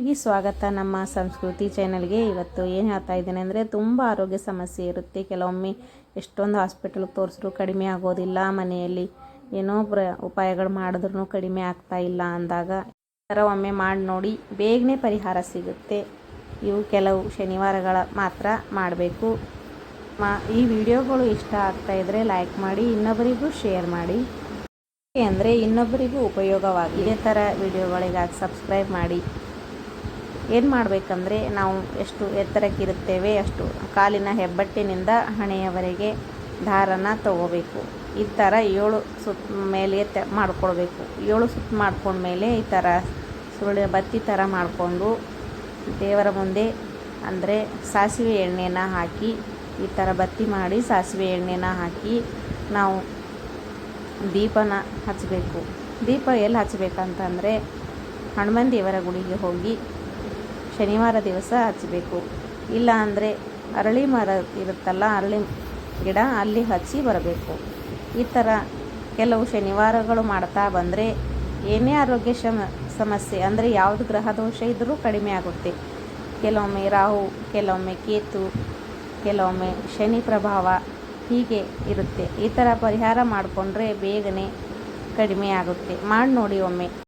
ಈ ಸ್ವಾಗತ. ನಮ್ಮ ಸಂಸ್ಕೃತಿ ಚಾನಲ್ಗೆ ಇವತ್ತು ಏನು ಹೇಳ್ತಾ ಇದ್ದೀನಿ ಅಂದರೆ ತುಂಬ ಆರೋಗ್ಯ ಸಮಸ್ಯೆ ಇರುತ್ತೆ. ಕೆಲವೊಮ್ಮೆ ಎಷ್ಟೊಂದು ಹಾಸ್ಪಿಟಲ್ಗೆ ತೋರಿಸ್ರು ಕಡಿಮೆ ಆಗೋದಿಲ್ಲ. ಮನೆಯಲ್ಲಿ ಏನೋ ಪ್ರ ಉಪಾಯಗಳು ಮಾಡಿದ್ರೂ ಕಡಿಮೆ ಆಗ್ತಾ ಇಲ್ಲ ಅಂದಾಗ ಈ ಥರ ಒಮ್ಮೆ ಮಾಡಿ ನೋಡಿ ಬೇಗನೆ ಪರಿಹಾರ ಸಿಗುತ್ತೆ. ಇವು ಕೆಲವು ಶನಿವಾರಗಳ ಮಾತ್ರ ಮಾಡಬೇಕು. ಮಾ, ಈ ವಿಡಿಯೋಗಳು ಇಷ್ಟ ಆಗ್ತಾ ಇದ್ದರೆ ಲೈಕ್ ಮಾಡಿ, ಇನ್ನೊಬ್ಬರಿಗೂ ಶೇರ್ ಮಾಡಿ. ಅಂದರೆ ಇನ್ನೊಬ್ಬರಿಗೂ ಇದೇ ಥರ ವಿಡಿಯೋಗಳಿಗಾಗಿ ಸಬ್ಸ್ಕ್ರೈಬ್ ಮಾಡಿ. ಏನು ಮಾಡಬೇಕಂದ್ರೆ ನಾವು ಎಷ್ಟು ಎತ್ತರಕ್ಕಿರುತ್ತೇವೆ ಅಷ್ಟು ಕಾಲಿನ ಹೆಬ್ಬಟ್ಟಿನಿಂದ ಹಣೆಯವರೆಗೆ ದಾರನ ತಗೋಬೇಕು. ಈ ಥರ ಏಳು ಸುತ್ತ ಮೇಲೆ ತ ಮಾಡ್ಕೊಳ್ಬೇಕು. ಏಳು ಸುತ್ತು ಮಾಡ್ಕೊಂಡ್ಮೇಲೆ ಈ ಥರ ಸುರುಳಿ ಬತ್ತಿ ಥರ ಮಾಡಿಕೊಂಡು ದೇವರ ಮುಂದೆ ಅಂದರೆ ಸಾಸಿವೆ ಎಣ್ಣೆನ ಹಾಕಿ ಈ ಥರ ಬತ್ತಿ ಮಾಡಿ ಸಾಸಿವೆ ಎಣ್ಣೆನ ಹಾಕಿ ನಾವು ದೀಪನ ಹಚ್ಚಬೇಕು ದೀಪ ಎಲ್ಲಿ ಹಚ್ಚಬೇಕಂತಂದರೆ ಹನುಮಾನ್ ದೇವರ ಗುಡಿಗೆ ಹೋಗಿ ಶನಿವಾರ ದಿವಸ ಹಚ್ಚಬೇಕು ಇಲ್ಲ ಅಂದರೆ ಅರಳಿ ಮರ ಇರುತ್ತಲ್ಲ, ಅರಳಿ ಗಿಡ ಅಲ್ಲಿ ಹಚ್ಚಿ ಬರಬೇಕು. ಈ ಥರ ಕೆಲವು ಶನಿವಾರಗಳು ಮಾಡ್ತಾ ಬಂದರೆ ಏನೇ ಆರೋಗ್ಯ ಶಮ, ಸಮಸ್ಯೆ ಅಂದರೆ ಯಾವುದು ಗ್ರಹ ದೋಷ ಇದ್ದರೂ ಕಡಿಮೆ ಆಗುತ್ತೆ. ಕೆಲವೊಮ್ಮೆ ರಾಹು, ಕೆಲವೊಮ್ಮೆ ಕೇತು, ಕೆಲವೊಮ್ಮೆ ಶನಿ ಪ್ರಭಾವ ಹೀಗೆ ಇರುತ್ತೆ. ಈ ಥರ ಪರಿಹಾರ ಮಾಡಿಕೊಂಡ್ರೆ ಬೇಗನೆ ಕಡಿಮೆ ಆಗುತ್ತೆ. ಮಾಡಿ ನೋಡಿ ಒಮ್ಮೆ.